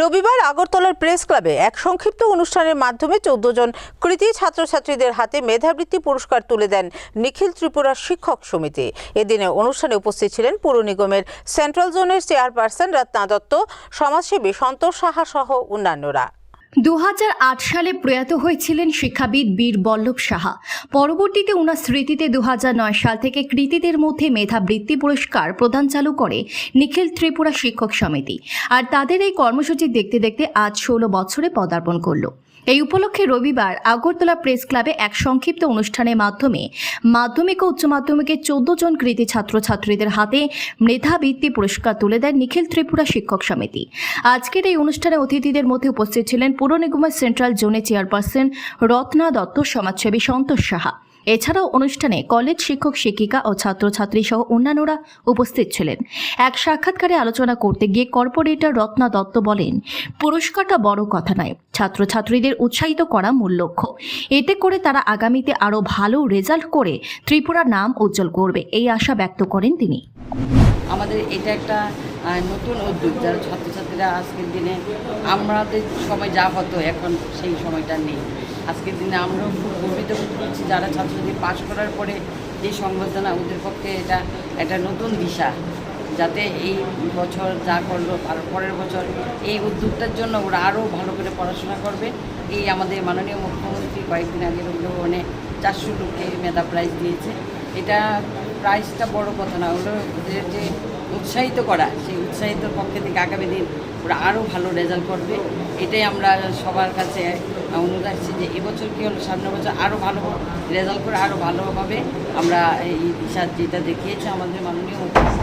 রবিবার আগরতলার প্রেস ক্লাবে এক সংক্ষিপ্ত অনুষ্ঠানের মাধ্যমে চোদ্দ জন কৃতি ছাত্রছাত্রীদের হাতে মেধাবৃত্তি পুরস্কার তুলে দেন নিখিল ত্রিপুরা শিক্ষক সমিতি। এদিনে অনুষ্ঠানে উপস্থিত ছিলেন পুর নিগমের সেন্ট্রাল জোনের চেয়ারপারসন রত্না দত্ত, সমাজসেবী সন্তোষ সাহা সহ অন্যান্যরা। দু হাজার আট সালে প্রয়াত হয়েছিলেন শিক্ষাবিদ বীর বল্লভ সাহা। পরবর্তীতে ওনার স্মৃতিতে দু হাজার নয় সাল থেকে কৃতিদের মধ্যে মেধাবৃত্তি পুরস্কার প্রদান চালু করে নিখিল ত্রিপুরা শিক্ষক সমিতি। আর তাদের এই কর্মসূচি দেখতে দেখতে আজ ষোলো বছরে পদার্পণ করল। এই উপলক্ষে রবিবার আগরতলা প্রেস ক্লাবে এক সংক্ষিপ্ত অনুষ্ঠানের মাধ্যমে মাধ্যমিক ও উচ্চ মাধ্যমিকের চোদ্দ জন কৃতি ছাত্রছাত্রীদের হাতে মেধাবৃত্তি পুরস্কার তুলে দেন নিখিল ত্রিপুরা শিক্ষক সমিতি। আজকের এই অনুষ্ঠানে অতিথিদের মধ্যে উপস্থিত ছিলেন পুর নিগমের সেন্ট্রাল জোনের চেয়ারপারসন রত্না দত্ত, সমাজসেবী সন্তোষ সাহা। এছাড়াও অনুষ্ঠানে কলেজ শিক্ষক শিক্ষিকা ও ছাত্রছাত্রী সহ অন্যান্যরা উপস্থিত ছিলেন। এক সাক্ষাৎকারে আলোচনা করতে গিয়ে কর্পোরেটর রত্না দত্ত বলেন, পুরস্কারটা বড় কথা নয়। ছাত্রছাত্রীদের উৎসাহিত করা মূল লক্ষ্য। এতে করে তারা আগামীতে আরও ভালো রেজাল্ট করে ত্রিপুরার নাম উজ্জ্বল করবে। এই আশা ব্যক্ত করেন তিনি। আমাদের এটা একটা নতুন উদ্যোগ, যারা ছাত্রছাত্রীরা আজকের দিনে আমাদের সময় যা হতো, এখন সেই সময়টা নেই। আজকের দিনে আমরাও খুব গর্বিত করছি, যারা ছাত্রছাত্রী পাশ করার পরে যে সংবর্ধনা, ওদের পক্ষে এটা একটা নতুন দিশা। যাতে এই বছর যা করল, আর পরের বছর এই উদ্যোগটার জন্য ওরা আরও ভালো করে পড়াশোনা করবে। এই আমাদের মাননীয় মুখ্যমন্ত্রী কয়েকদিন আগে রবীন্দ্রভবনে চারশো লোককে মেধা প্রাইজ দিয়েছে। এটা প্রাইজটা বড় কথা না, ওদের যে উৎসাহিত করা, সেই উৎসাহিতর পক্ষে থেকে আগামী দিন ওরা আরও ভালো রেজাল্ট করবে। এটাই আমরা সবার কাছে অনুরোধ আসছি যে এবছর কী হলো সামনে বছর আরও ভালো রেজাল্ট করে আরও ভালোভাবে আমরা এই দিশা যেটা দেখিয়েছে আমাদের মাননীয়